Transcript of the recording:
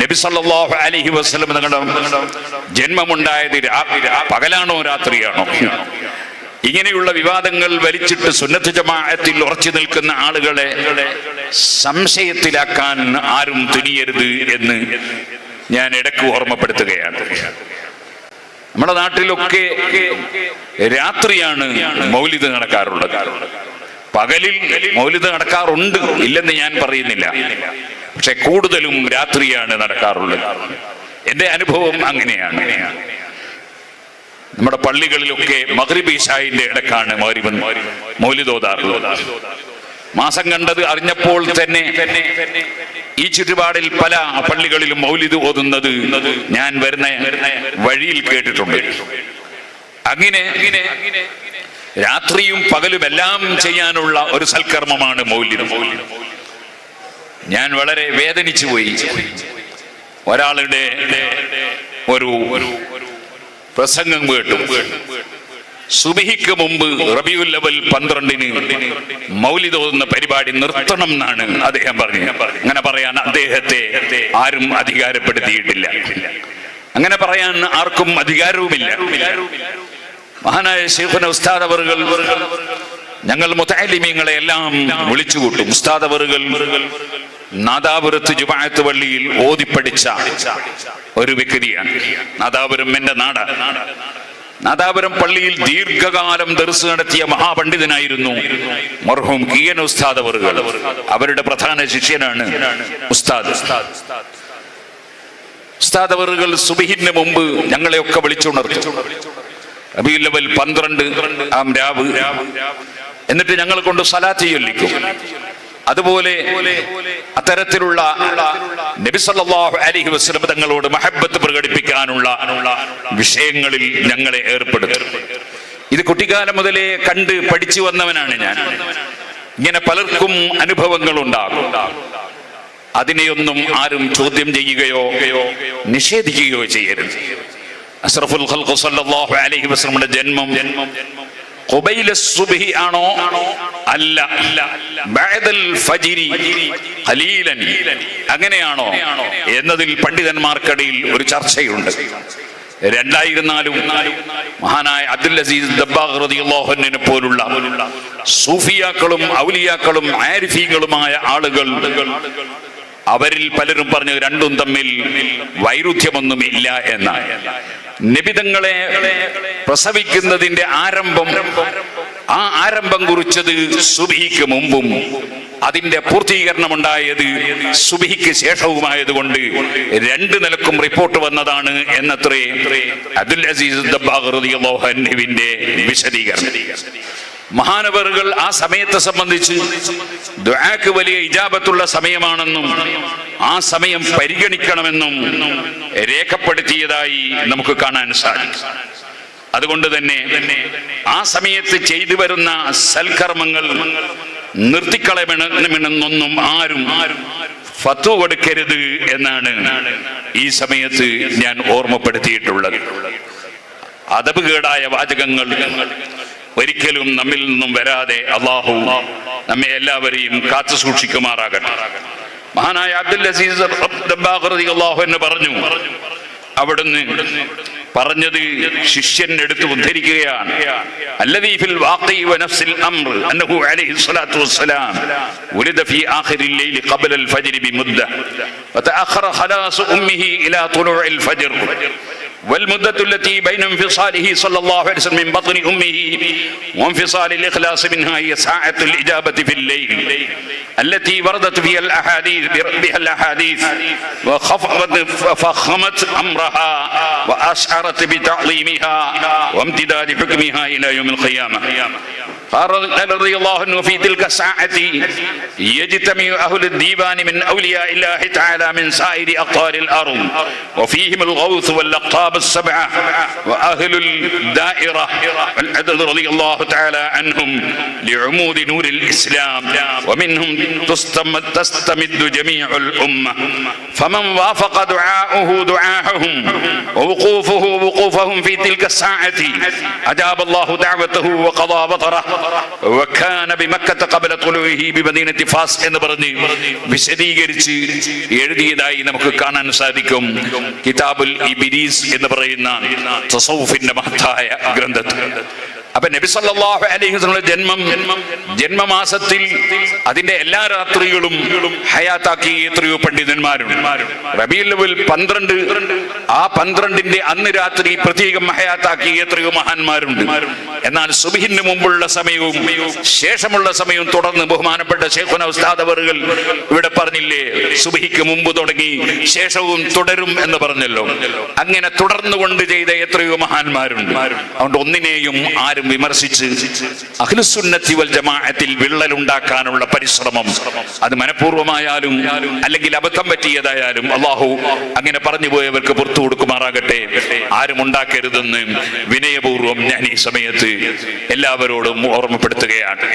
നബി സല്ലല്ലാഹു അലൈഹി വസല്ലം ജന്മമുണ്ടായത് പകലാണോ രാത്രിയാണോ? ഇങ്ങനെയുള്ള വിവാദങ്ങൾ വലിച്ചിട്ട് സുന്നത്ത് ജമാഅത്തിൽ ഉറച്ചു നിൽക്കുന്ന ആളുകളെ സംശയത്തിലാക്കാൻ ആരും തുനിയരുത് എന്ന് ഞാൻ ഇടയ്ക്ക് ഓർമ്മപ്പെടുത്തുകയാണ്. നമ്മുടെ നാട്ടിലൊക്കെ രാത്രിയാണ് മൗലിദ് നടക്കാറുള്ളത്. പകലിൽ മൗലിദ് നടക്കാറുണ്ട് ഇല്ലെന്ന് ഞാൻ പറയുന്നില്ല. പക്ഷെ കൂടുതലും രാത്രിയാണ് നടക്കാറുള്ളത്. എന്റെ അനുഭവം അങ്ങനെയാണ്. നമ്മുടെ പള്ളികളിലൊക്കെ മഗ്രിബ് ഇഷായിന്റെ ഇടക്കാണ് മൗലിദോതാറുള്ളത് മാസം കണ്ടത് അറിഞ്ഞപ്പോൾ തന്നെ ഈ ചുറ്റുപാടിൽ പല പള്ളികളിലും മൗലിത് ഓതുന്നത് ഞാൻ വരുന്ന വഴിയിൽ കേട്ടിട്ടുണ്ട്. അങ്ങനെ രാത്രിയും പകലും എല്ലാം ചെയ്യാനുള്ള ഒരു സൽക്കർമ്മമാണ് മൗലിദ്. ഞാൻ വളരെ വേദനിച്ചു പോയി. ഒരാളുടെ ഒരു ഒരു പ്രസംഗം കേട്ടു. സുബിഹിക്ക് മുമ്പ് റബിയുൽ ലെവൽ പന്ത്രണ്ടിന് മൗലിദ് ഓതുന്ന പരിപാടി നിർത്തണം എന്നാണ് അദ്ദേഹം പറഞ്ഞു അങ്ങനെ പറയാൻ അദ്ദേഹത്തെ ആരും അധികാരപ്പെടുത്തിയിട്ടില്ല. അങ്ങനെ പറയാൻ ആർക്കും അധികാരവുമില്ല. മഹാനായ ശേഖന ഉസ്താദ് അവറുകൾ ഞങ്ങൾ മുത്താലിമീങ്ങളെ എല്ലാം വിളിച്ചുകൂട്ടും. ഉസ്താദ് അവറുകൾ നാദാപുരത്ത് ജുമായത്ത് പള്ളിയിൽ ഓതിപ്പടിച്ച ഒരു വ്യക്തിയാണ്. നാദാപുരം എന്റെ നാട്. നാദാപുരം പള്ളിയിൽ ദീർഘകാലം ദർസ് നടത്തിയ മഹാപണ്ഡിതനായിരുന്നു മർഹൂം കിയൻ ഉസ്താദ് അവറുകൾ അവരുടെ പ്രധാന ശിഷ്യനാണ് ഉസ്താദ്. ഉസ്താദ് അവറുകൾ സുബിഹിന് മുമ്പ് ഞങ്ങളെയൊക്കെ വിളിച്ചുണർത്തും. റബീഉൽ അവൽ പന്ത്രണ്ട് ആം രാവ്. എന്നിട്ട് ഞങ്ങളെ കൊണ്ട് സലാത്ത് ചൊല്ലിക്കും. അതുപോലെ അത്തരത്തിലുള്ള നബിസല്ലാഹു അലൈഹി വസല്ലം തങ്ങളോട് മഹബത്ത് പ്രകടിപ്പിക്കാനുള്ള വിഷയങ്ങളിൽ ഞങ്ങളെ ഏർപ്പെടുത്തും. ഇത് കുട്ടിക്കാലം മുതലേ കണ്ട് പഠിച്ചു വന്നവനാണ് ഞാൻ. ഇങ്ങനെ പലർക്കും അനുഭവങ്ങൾ ഉണ്ടാകും അതിനെയൊന്നും ആരും ചോദ്യം ചെയ്യുകയോ നിഷേധിക്കുകയോ ചെയ്യരുത്. അഷ്റഫുൽ ഖൽഖ് സല്ലല്ലാഹു അലൈഹി വസല്ലമയുടെ ജന്മം ഖുബൈല ആണോ? അല്ല. അങ്ങനെയാണോ? എന്നതിൽ പണ്ഡിതന്മാർക്കിടയിൽ ഒരു ചർച്ചയുണ്ട്. രണ്ടായിരുന്നാലും മഹാനായ അബ്ദുൽ അസീസ് ദബ്ബാഹ്റദിഹന്നിനെ പോലുള്ള സൂഫിയാക്കളും ഔലിയാക്കളും ആരിഫീകളുമായ ആളുകൾ അവരിൽ പലരും പറഞ്ഞു രണ്ടും തമ്മിൽ വൈരുദ്ധ്യമൊന്നുമില്ല എന്നാണ്. നിബിതങ്ങളെ പ്രസവിക്കുന്നതിന്റെ ആരംഭം ആ ആരംഭം കുറിച്ചത് സുബിഹിക്ക് മുമ്പും അതിന്റെ പൂർത്തീകരണം ഉണ്ടായത് സുബിഹിക്ക് ശേഷവുമായതുകൊണ്ട് രണ്ട് നിലക്കും റിപ്പോർട്ട് വന്നതാണ് എന്നത്രേ അബ്ദുൽ അസീസ് ദബ്ബാഹ് റളിയല്ലാഹു അൻഹുവിന്റെ വിശദീകരണം. മഹാനവറുകൾ ആ സമയത്തെ സംബന്ധിച്ച് ദുആക്ക് വലിയ ഇജാബത്തുള്ള സമയമാണെന്നും ആ സമയം പരിഗണിക്കണമെന്നും രേഖപ്പെടുത്തിയതായി നമുക്ക് കാണാൻ സാധിക്കും. അതുകൊണ്ട് തന്നെ ആ സമയത്ത് ചെയ്തു വരുന്ന സൽക്കർമ്മങ്ങൾ നിർത്തിക്കളയണമെന്നൊന്നും ആരും ഫത്വ കൊടുക്കരുത് എന്നാണ് ഈ സമയത്ത് ഞാൻ ഓർമ്മപ്പെടുത്തിയിട്ടുള്ളത്. അതബ് കേടായ വാചകങ്ങൾ ഒരിക്കലും നമ്മിൽ നിന്നും വരാതെ അള്ളാഹു നമ്മെ എല്ലാവരെയും കാത്തു സൂക്ഷിക്കുമാറാകട്ടെ. മഹാനായ അബ്ദുൽ അസീസ് അള്ളാഹു എന്ന് പറഞ്ഞു അവിടുന്ന് പറഞ്ഞത് ശിഷ്യൻ എടുത്ത് ഉദ്ധരിക്കുകയാണ്. അല്ലദീഫിൽ والمدة التي بين انفصاله صلى الله عليه وسلم من بطن أمه وانفصال الإخلاص منها هي ساعة الإجابة في الليل التي وردت فيها الأحاديث بها الأحاديث وفخمت أمرها وأشعرت بتعظيمها وامتداد حكمها إلى يوم القيامة. قال رضي الله عنه في تلك الساعة يجتمع أهل الديوان من أولياء الله تعالى من سائر أقطار الأرض وفيهم الغوث واللقاب السبعة وأهل الدائرة والعدد رضي الله تعالى عنهم لعمود نور الإسلام ومنهم تستمد, جميع الأمة فمن وافق دعاؤه دعاءهم ووقوفه وقوفهم في تلك الساعة أجاب الله دعوته وقضى بطره വക്കാന ബിമക്കത്ത ഖബല തുലൂഇഹി ബിമദീനത്തി ഫാസ് എന്ന് പറഞ്ഞ് വിശദീകരിച്ച് എഴുതിയതായി നമുക്ക് കാണാൻ സാധിക്കും കിതാബുൽ ഇബിരീസ് എന്ന് പറയുന്ന തസൗഫിന്റെ മഹത്തായ ഗ്രന്ഥത്തിൽ അപ്പൊ നബി സല്ലല്ലാഹു അലൈഹി ജന്മം ജന്മമാസത്തിൽ അതിന്റെ എല്ലാ രാത്രികളും ഹയാത്താക്കി എത്രയോ പണ്ഡിതന്മാരുണ്ട് റബീൽ അവൽ പന്ത്രണ്ട് ആ പന്ത്രണ്ടിന്റെ അന്ന് രാത്രി പ്രത്യേകം ഹയാത്താക്കി എത്രയോ മഹാന്മാരുണ്ട്. എന്നാൽ സുബിഹിന് മുമ്പുള്ള സമയവും ശേഷമുള്ള സമയവും തുടർന്ന് ബഹുമാനപ്പെട്ട ശേഖന ഉസ്താദ് അവറുകൾ ഇവിടെ പറഞ്ഞില്ലേ സുബിഹിക്ക് മുമ്പ് തുടങ്ങി ശേഷവും തുടരും എന്ന് പറഞ്ഞല്ലോ. അങ്ങനെ തുടർന്നു കൊണ്ട് ചെയ്ത എത്രയോ മഹാന്മാരുണ്ട്. അതുകൊണ്ട് ഒന്നിനെയും ആരും വിമർശിച്ച് അഖിലുസുന്നത്തി വൽ ജമാഅത്തിൽ വിള്ളലുണ്ടാക്കാനുള്ള പരിശ്രമം അത് മനഃപൂർവമായാലും അല്ലെങ്കിൽ അബദ്ധം പറ്റിയതായാലും അള്ളാഹു അങ്ങനെ പറഞ്ഞു പോയവർക്ക് പുറത്തു കൊടുക്കുമാറാകട്ടെ. ആരും ഉണ്ടാക്കരുതെന്ന് വിനയപൂർവം ഞാൻ ഈ സമയത്ത് എല്ലാവരോടും ഓർമ്മപ്പെടുത്തുകയാണ്.